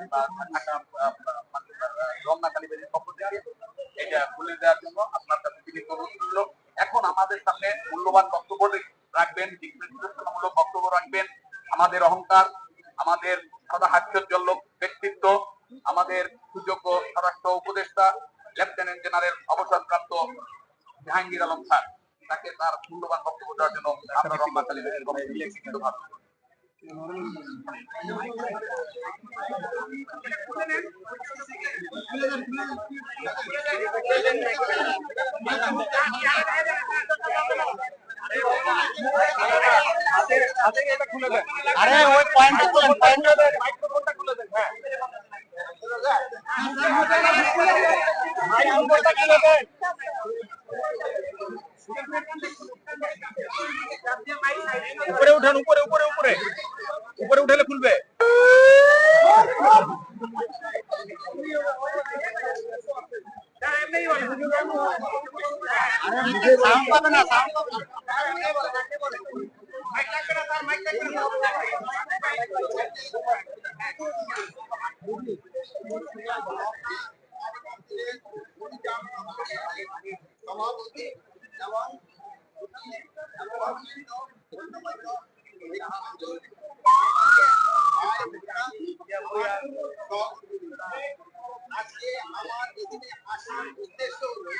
আপনার এখন আমাদের সামনে মূল্যবান বক্তব্য রাখবেন দিক বক্তব্য রাখবেন। আমাদের অহংকার আমাদের সদা হাস্যোজ্জ্বল ব্যক্তিত্ব, আমাদের সুযোগ্য স্বরাষ্ট্র উপদেষ্টা লেফটেন্যান্ট জেনারেল অবসরপ্রাপ্ত জাহাঙ্গীর আলম স্যার। তাকে তার মূল্যবান বক্তব্য দেওয়ার জন্য কালীবাড়ির পক্ষ থেকে লিখিতভাবে আরে ওই পয়েন্টটা খুলেন পয়েন্টটা মাইক্রোফোনটা খুলে দেন হ্যাঁ। মাইক্রোফোনটা খুলে দেন। উপরে উঠান উপরে উপরে উপরে। উপরে উঠালে খুলবে। সভাপতি এবং আজকে আমার এখানে আসার উদ্দেশ্য হলো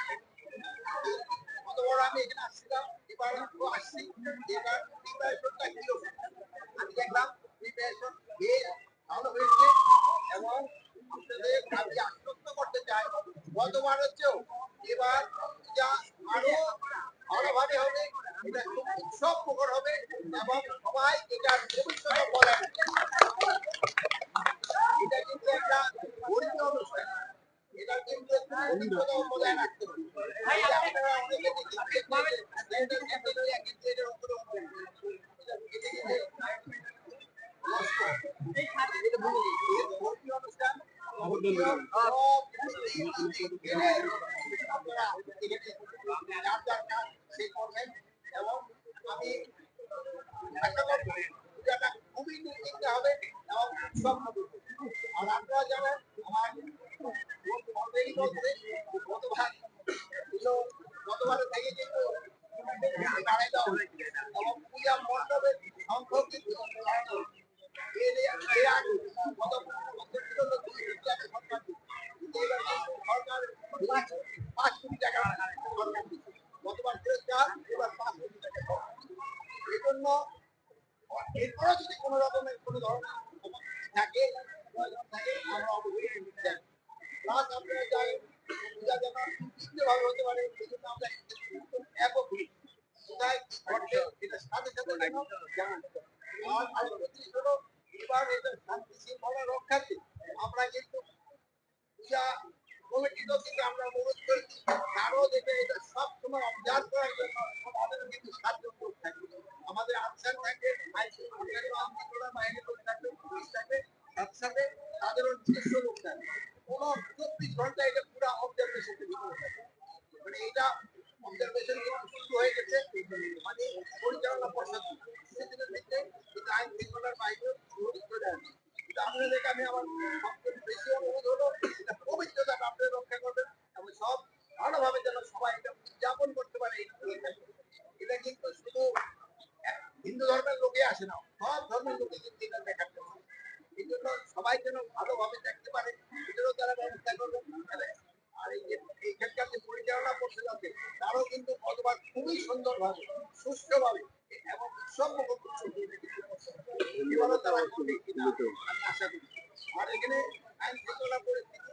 কত আমি এখানে আসছিলাম এবার আসছি এবার প্রিপারেশনটা কি আমি দেখলাম প্রিপারেশন বেশ ভালো হয়েছে এবং আপনাদের আমি আশ্বস্ত করতে চাই গতবার হচ্ছেও এবার যা আরও ভালোভাবে হবে এটা খুব উৎসব প্রকট হবে এবং সবাই এটার ভবিষ্যতে বলে এটা কিন্তু একটা ধর্মীয় অনুষ্ঠান এটা কিন্তু একটু রাখতে হবে আপনারা অনেকে অনুষ্ঠান আপনারা এখানে যার যার কাজ সে করবেন এবং আমি হবে এবং উৎসব আর আপনারা জানেন, আমার অলরেডি কিন্তু বাড়াই দেওয়া এবং পূজা মণ্ডপের সংখ্যক কিন্তু এর এর আগে গত বছর ছিল তো দুই কোটি টাকা সরকার পাঁচ কোটি টাকা সরকার দিচ্ছে। গতবার ছিল চার এবার পাঁচ কোটি টাকা সরকার দিচ্ছে। এই জন্য এরপরে যদি কোনো রকমের কোনো ধরনের থাকে আমরা পূজা যেন হতে পারে সেই জন্য আমরা একক কোথায় কি এটা সাথে সাথে আর এবার এটা শান্তি শৃঙ্খলা রক্ষার্থে আমরা কিন্তু পূজা কমিটিকেও কিন্তু আমরা অনুরোধ করেছি তারও দেখে এটা সব সময় অবজার্ভ করার জন্য আমাদের কিন্তু সাতজন লোক থাকে আমাদের আনসার থাকে আইসি সরকারি আইনশৃঙ্খলা বাহিনীর লোক থাকবে পুলিশ থাকবে সাথে সাথে তাদেরও নিজস্ব লোক থাকবে কোনো চব্বিশ ঘণ্টা এটা পুরো অবজারভেশন মানে এটা অবজারভেশন শুরু হয়ে গেছে মানে পরিচালনা পর্ষদ তারও কিন্তু গতবার খুবই সুন্দরভাবে সুষ্ঠুভাবে এবং উৎসব এবারও তারা করবে কিনা আমি আশা করি আর এখানে আইন শৃঙ্খলা পরিস্থিতি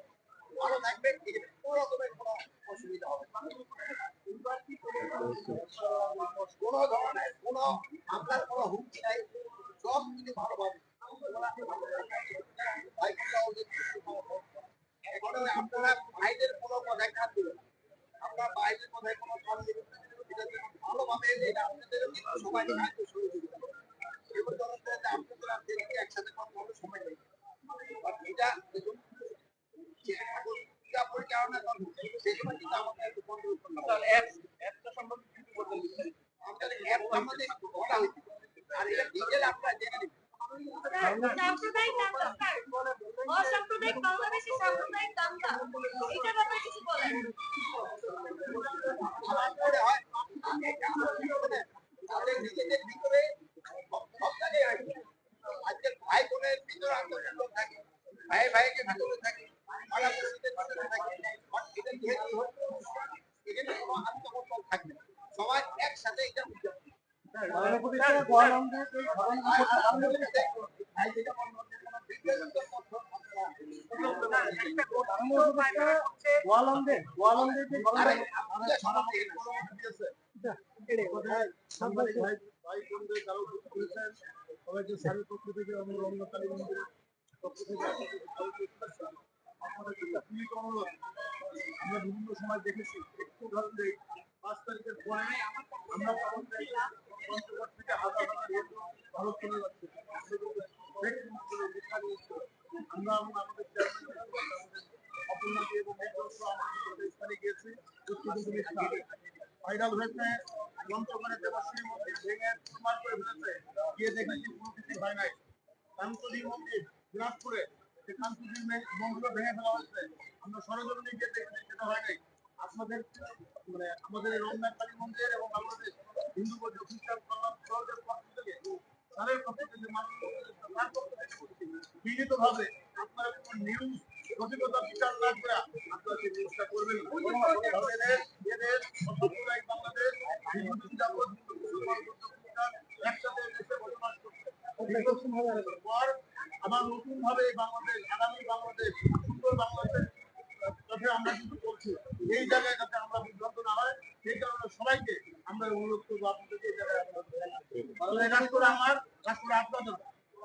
ভালো থাকবে এখানে কোনো রকমের কোনো অসুবিধা হবে। কোনো ধরনের কোনো আপনার কোনো হুমকি নাই সব কিছু ভালোভাবে আপনারা বাইরের কোনো কথায় কাজ দেবেন আপনার বাইরের কথায় কোনো কাজ দেবেন না। ভালোভাবে এটা আপনাদের সবাই সাহায্য সহযোগিতা করবে। এবার ধরুন যে আপনাদের আর দেখি একসাথে কথা বলে সময় নেই। আর এটা দেখুন পরিচালনা করব সেই সময় কিন্তু আমাকে একটু কন্ট্রোল করতে হবে। একটা সম্বন্ধে কিছু বলতেন আমাদের অ্যাপ সম্বন্ধে বলা হয়েছে আর এটা ডিটেল আপনারা জেনে নেবেন। সাম্প্রদায়িক নাটক অসাম্প্রদায়িক বাংলাদেশে সাম্প্রদায়িক দাঙ্গা। এটার ব্যাপারে কিছু বলেন আমার মনে হয় এটা আমাদের আমাদের নিজেদের ভিতরে সব জায়গায় হয়। আজকে ভাই ভিতরে আন্দোলন থাকে ভাই ভাইকে ভিতরে থাকে পাড়া ভিতরে থাকে এখানে কোনো আত্মকর্তব্য থাকবে সবাই একসাথে এটা ভাই যেটা বলল, আমরা বিভিন্ন সময় দেখেছি, একটু ধরুন যে পাঁচ তারিখের পরে আমরা পালন পঞ্চগড় থেকে হাজার হাজার ভারত চলে যাচ্ছে। আমরা আমাদের অপর্ণাদি এবং গিয়েছি ভাইরাল হয়েছে পঞ্চগড়ে দেবশ্রী মন্দির ভেঙে প্রমাণ করে ফেলেছে। গিয়ে দেখেছি কোনো কিছু হয় নাই। কান্তলী মন্দির দিনাজপুরে যে কান্তলী মন্দির ভেঙে ফেলা হয়েছে। আমরা সরজমিনে গিয়ে দেখেছি সেটা হয় নাই। আপনাদের মানে আমাদের এই রমনাথকালী মন্দির এবং বাংলাদেশ হিন্দু বৌদ্ধ খ্রিস্টান কল্যাণ সহজের পক্ষ থেকে তাদের পক্ষ থেকে মাননীয় তার পক্ষ থেকে বলছি, বিনীতভাবে আপনারা কোনো নিউজ সঠিকতা বিচার না করে আপনারা সেই নিউজটা করবেন। এদের এদের আবার নতুন ভাবে বাংলাদেশ আগামী বাংলাদেশ সুন্দর বাংলাদেশ আমরা কিন্তু বলছি এই জায়গায় যাতে আমরা বিভ্রান্ত না হয়, সেই কারণে সবাইকে আমরা অনুরোধ করব আপনাদেরকে এই জায়গায় আমার কাজ করে আপনাদের